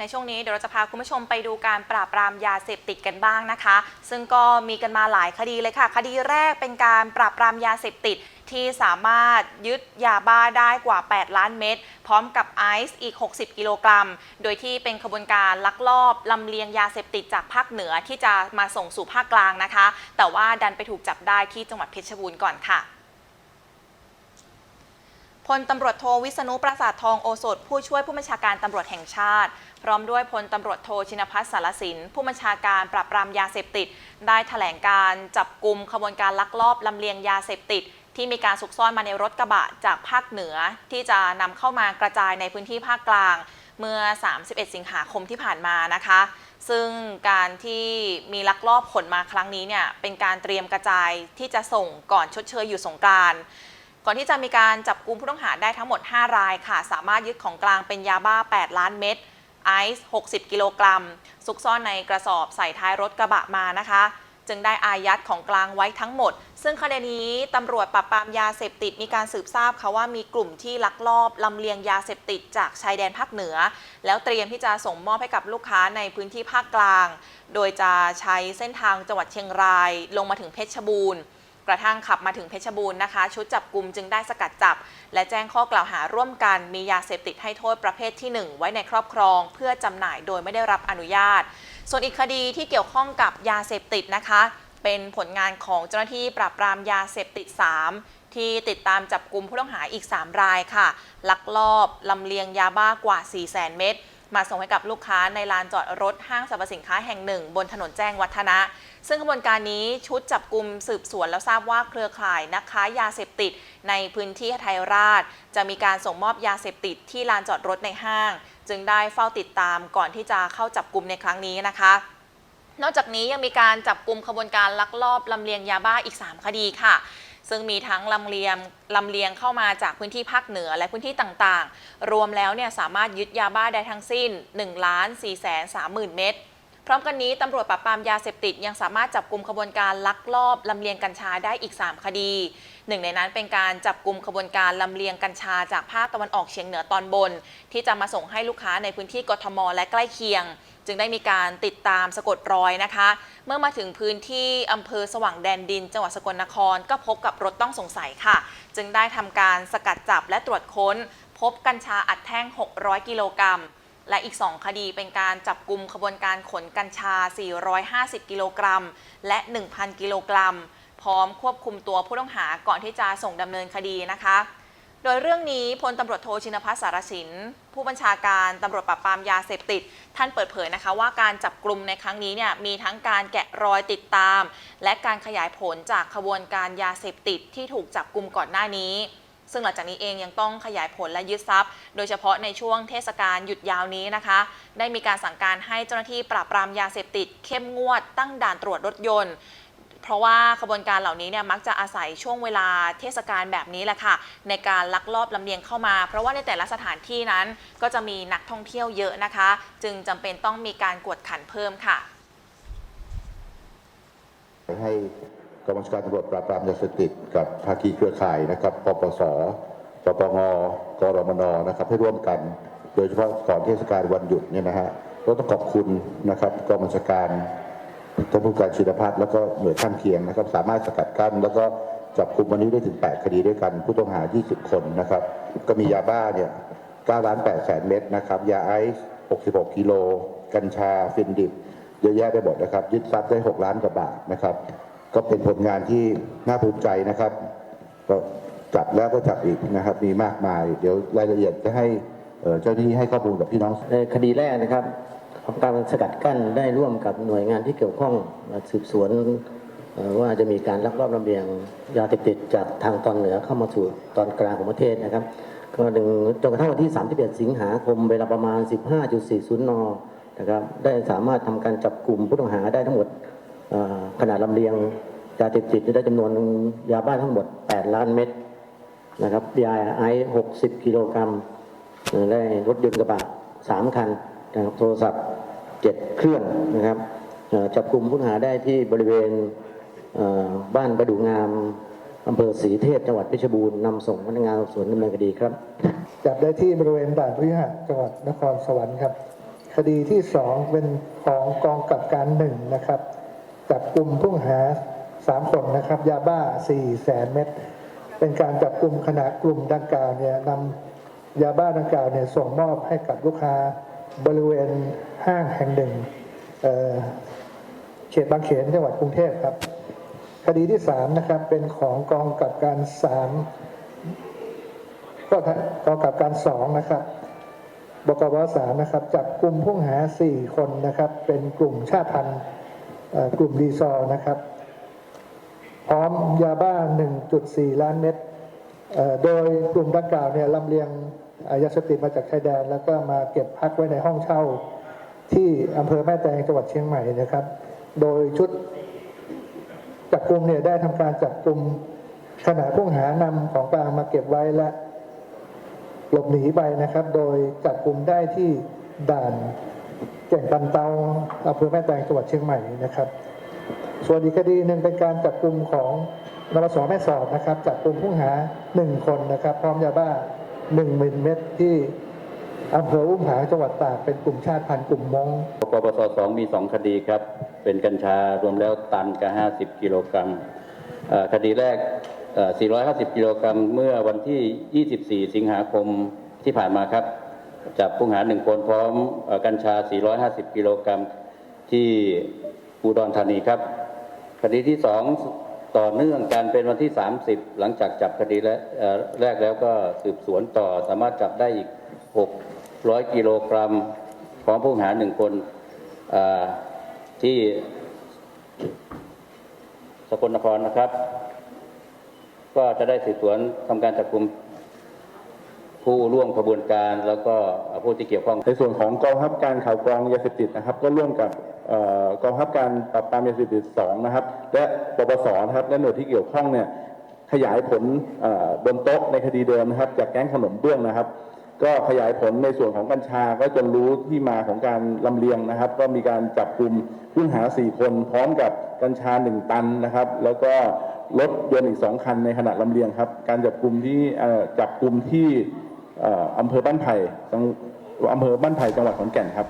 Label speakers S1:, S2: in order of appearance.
S1: ในช่วงนี้เดี๋ยวเราจะพาคุณผู้ชมไปดูการปราบปรามยาเสพติดกันบ้างนะคะ ซึ่งก็มีกันมาหลายคดีเลยค่ะ คดีแรกเป็นการปราบปรามยาเสพติดที่สามารถยึดยาบ้าได้กว่า 8 ล้านเม็ดพร้อมกับไอซ์อีก 60 กิโลกรัม โดยที่เป็นขบวนการลักลอบลำเลียงยาเสพติดจากภาคเหนือที่จะมาส่งสู่ภาคกลางนะคะ แต่ว่าดันไปถูกจับได้ที่จังหวัดเพชรบูรณ์ก่อนค่ะ พลตำรวจโทวิษณุปราสาททองโอสถ ผู้ช่วยผู้บัญชาการตำรวจแห่งชาติ พร้อมด้วยพลตำรวจโทชินพัฒน์สารสิน ผู้บัญชาการปราบปรามยาเสพติด ได้แถลงการจับกลุ่มขบวนการลักลอบลำเลียงยาเสพติด ที่มีการซุกซ่อนมาในรถกระบะจากภาคเหนือ ที่จะนำเข้ามากระจายในพื้นที่ภาคกลาง เมื่อ 31 สิงหาคมที่ผ่านมานะคะซึ่งการที่มีลักลอบขนมาครั้งนี้เนี่ยเป็นการเตรียมกระจายที่จะส่งก่อนชดเชยอยู่สงกราน ก่อนที่จะมีการจับกลุ่มผู้ต้องหาได้ทั้งหมด 5 รายค่ะ สามารถยึดของกลางเป็นยาบ้า 8 ล้านเม็ดไอซ์ 60 กิโลกรัม ซุกซ่อนในกระสอบใส่ท้ายรถกระบะมานะคะ จึงได้อายัดของกลางไว้ทั้งหมด ซึ่งคดีนี้ตำรวจปราบปรามยาเสพติดมีการสืบทราบค่ะว่ามีกลุ่มที่ลักลอบลำเลียงยาเสพติดจากชายแดนภาคเหนือ แล้วเตรียมที่จะส่งมอบให้กับลูกค้าในพื้นที่ภาคกลาง โดยจะใช้เส้นทางจังหวัดเชียงราย ลงมาถึงเพชรบูรณ์ ระทั่งขับมาถึงเพชรบูรณ์นะคะ ชุดจับกลุ่มจึงได้สกัดจับ และแจ้งข้อกล่าวหาร่วมกันมียาเสพติดให้โทษประเภทที่ 1 ไว้ในครอบครอง เพื่อจำหน่ายโดยไม่ได้รับอนุญาต ส่วนอีกคดีที่เกี่ยวข้องกับยาเสพติดนะคะ เป็นผลงานของเจ้าหน้าที่ปราบปรามยาเสพติด 3ที่ติดตามจับกลุ่มผู้ต้องหาอีก 3 รายค่ะ ลักลอบลำเลียงยาบ้ากว่า 4 0 0 0 0 0 เม็ด มาส่งให้กับลูกค้าในลานจอดรถห้างสรรพสินค้าแห่งหนึ่ง บนถนนแจ้งวัฒนะ ซึ่งขบวนการนี้ชุดจับกลุ่มสืบสวนแล้วทราบว่าเครือข่ายนักค้ายาเสพติดในพื้นที่ไทยราช จะมีการส่งมอบยาเสพติดที่ลานจอดรถในห้าง จึงได้เฝ้าติดตามก่อนที่จะเข้าจับกลุ่มในครั้งนี้นะคะ นอกจากนี้ยังมีการจับกลุ่มขบวนการลักลอบลำเลียงยาบ้าอีก 3 คดีค่ะ ซึ่งมีทั้งลำเลียงลำเลียงเข้ามาจากพื้นที่ภาคเหนือและพื้นที่ต่างๆ รวมแล้วเนี่ยสามารถยึดยาบ้าได้ทั้งสิ้น1ล้าน4แสน3หมื่นเม็ด ร้อมกันนี้ตำรวจปราบปรามยาเสพติดยังสามารถจับกลุ่มขบวนการลักลอบลำเลียงกัญชาได้อีก 3 คดีหนึ่งในนั้นเป็นการจับกลุ่มขบวนการลำเลียงกัญชาจากภาคตะวันออกเฉียงเหนือตอนบน ที่จะมาส่งให้ลูกค้าในพื้นที่กทม และใกล้เคียง จึงได้มีการติดตามสะกดรอยนะคะ เมื่อมาถึงพื้นที่อำเภอสว่างแดนดิน จังหวัดสกลนครก็พบกับรถต้องสงสัยค่ะ จึงได้ทำการสกัดจับและตรวจค้น พบกัญชาอัดแท่ง 600 กิโลกรัม และอีก 2 คดีเป็นการจับกลุ่มขบวนการขนกัญชา 450 กิโลกรัม และ 1,000 กิโลกรัม พร้อมควบคุมตัวผู้ต้องหาก่อนที่จะส่งดำเนินคดีนะคะ โดยเรื่องนี้พลตำรวจโทชินพัฒน์สารสิน ผู้บัญชาการตำรวจปราบปรามยาเสพติด ท่านเปิดเผยนะคะว่าการจับกลุ่มในครั้งนี้เนี่ยมีทั้งการแกะรอยติดตาม และการขยายผลจากขบวนการยาเสพติดที่ถูกจับกลุ่มก่อนหน้านี้ ซึ่งหลังจากนี้เองยังต้องขยายผลและยึดทรัพย์ โดยเฉพาะในช่วงเทศกาลหยุดยาวนี้นะคะ ได้มีการสั่งการให้เจ้าหน้าที่ปราบปรามยาเสพติด เข้มงวดตั้งด่านตรวจรถยนต์เพราะว่าขบวนการเหล่านี้เนี่ยมักจะอาศัยช่วงเวลาเทศกาลแบบนี้แหละค่ะ ในการลักลอบลำเลียงเข้ามา เพราะว่าในแต่ละสถานที่นั้นก็จะมีนักท่องเที่ยวเยอะนะคะ จึงจำเป็นต้องมีการกวดขันเพิ่มค่ะ
S2: ให้ กองบัญชาการตำรวจปราบปรามยาเสพติดกับภาคีเครือข่ายนะครับปปสปปงกรมนนะครับให้ร่วมกัน โดยเฉพาะก่อนเทศกาลวันหยุดเนี่ยนะฮะก็ต้องขอบคุณนะครับกองบัญชาการท่านผู้การชินพัฒน์แล้วก็หน่วยข้างเคียงนะครับ สามารถสกัดกั้น แล้วก็จับกลุ่มวันนี้ได้ถึง 8 คดีด้วยกัน ผู้ต้องหา 20 คนนะครับ ก็มียาบ้าเนี่ย9ล้าน8แสนเม็ดนะครับ ยาไอซ์66 กิโล กัญชา ฟินดิบ เยอะแยะไปหมดนะครับ ยึดทรัพย์ได้ 6 ล้านกว่าบาทนะครับ ก็เป็นผลงานที่น่าภูมิใจนะครับ ก็จับแล้วก็จับอีกนะครับ มีมากมาย เดี๋ยวรายละเอียดจะให้เจ้าหน้าที่ให้ข้อมูลกับพี่น้อง
S3: ในคดีแรกนะครับของการสกัดกั้นได้ร่วมกับหน่วยงานที่เกี่ยวข้องสืบสวนว่าจะมีการลักลอบลำเลียงยาเสพติดจากทางตอนเหนือเข้ามาสู่ตอนกลางของประเทศนะครับ ก็ถึงจนกระทั่งวันที่ 31 สิงหาคมเวลาประมาณ 15.40 นนะครับได้สามารถทำการจับกลุ่มผู้ต้องหาได้ทั้งหมด ขนาดลำเลียงยาเสพติดได้จำนวนยาบ้าทั้งหมด 8 ล้านเม็ดนะครับยาไอซ์60 กิโลกรัมได้รถยนต์กระบะ 3 คันนะครับโทรศัพท์ 7 เครื่องนะครับจับกลุ่มผู้หาได้ที่บริเวณบ้านประดูงามอำเภอศรีเทพจังหวัดเพชรบูรณ์นำส่งพนักงานสอบสวนดำเนินคดีครับ
S4: จับได้ที่บริเวณด่านพฤหัสจังหวัดนครสวรรค์ครับ คดีที่สองเป็นของกองกับการหนึ่งนะครับ จับกลุ่มผู้หาสามคนนะครับ ยาบ้าสี่แสนเม็ดเป็นการจับกลุ่มขณะกลุ่มดังกล่าวเนี่ยนำยาบ้าดังกล่าวเนี่ยส่งมอบให้กับลูกค้าบริเวณห้างแห่งหนึ่งเเขตบางเขนจังหวัดกรุงเทพครับ คดีที่สามนะครับเป็นของกองกับการสามก็กองกับการสองนะครับบกวสามนะครับจับกลุ่มผู้ต้องหา 4 คนนะครับ เป็นกลุ่มชาติพันธุ์ กลุ่มดีซอลนะครับ พร้อมยาบ้า 1.4 ล้านเม็ดโดยกลุ่มดังกล่าวเนี่ยลำเลียงยาเสพติดมาจากชายแดน แล้วก็มาเก็บพักไว้ในห้องเช่า ที่อำเภอแม่แตงจังหวัดเชียงใหม่นะครับ โดยชุดจับกลุ่มเนี่ยได้ทำการจับกลุ่มขณะผู้หานำของกลางมาเก็บไว้และหลบหนีไปนะครับ โดยจับกลุ่มได้ที่ด่าน แก่งตันเตาอำเภอแม่แตงจังหวัดเชียงใหม่นะครับ ส่วนอีกคดีหนึ่งเป็นการจับกลุ่มของนปสแม่สอดนะครับ จับกลุ่มผู้หาหนึ่งคนนะครับ พร้อมยาบ้าหนึ่งหมื่นเม็ดที่อำเภออุ้มผางจังหวัดตากเป็นกลุ่มชาติพันธุ์กลุ่มมง
S5: ปปสสองมีสองคดีครับ เป็นกัญชารวมแล้วตันกับห้าสิบกิโลกรัมคดีแรกเอ่อ450 กิโลกรัมเมื่อวันที่ 24 สิงหาคมที่ผ่านมาครับ จับผู้หาหนึ่งคนพร้อมกัญชา 450 กิโลกรัมที่อุดรธานีครับคดีที่สองต่อเนื่องการเป็นวันที่ 30 หลังจากจับคดีแรกเอ่อแรกแล้วก็สืบสวนต่อสามารถจับได้อีก 600 กิโลกรัมพร้อมผู้หาหนึ่งคนที่สกลนครนะครับ ก็จะได้สืบสวนทำการจับกลุ่ม ผู้ร่วมขบวนการแล้วก็ผู้ที่เกี่ยวข้อง
S6: ในส่วนของกองบังคับการข่าวกรองยาเสพติดนะครับ ก็ร่วมกับกองบังคับการปราบปรามยาเสพติดสองนะครับ และปปสนะครับและหน่วยที่เกี่ยวข้องเนี่ยขยายผลบนโต๊ะในคดีเดิมนะครับ จากแก๊งขนมเบื้องนะครับ ก็ขยายผลในส่วนของกัญชาก็จนรู้ที่มาของการลำเลียงนะครับ ก็มีการจับกลุ่มผู้ต้องหา 4 คน พร้อมกับกัญชา 1 ตันนะครับ แล้วก็รถยนต์อีก 2 คันในขณะลำเลียงครับ การจับกลุ่มที่จับกลุ่มที่ อำเภอบ้านไผ่อำเภอบ้านไผ่จังหวัดขอนแก่นครับ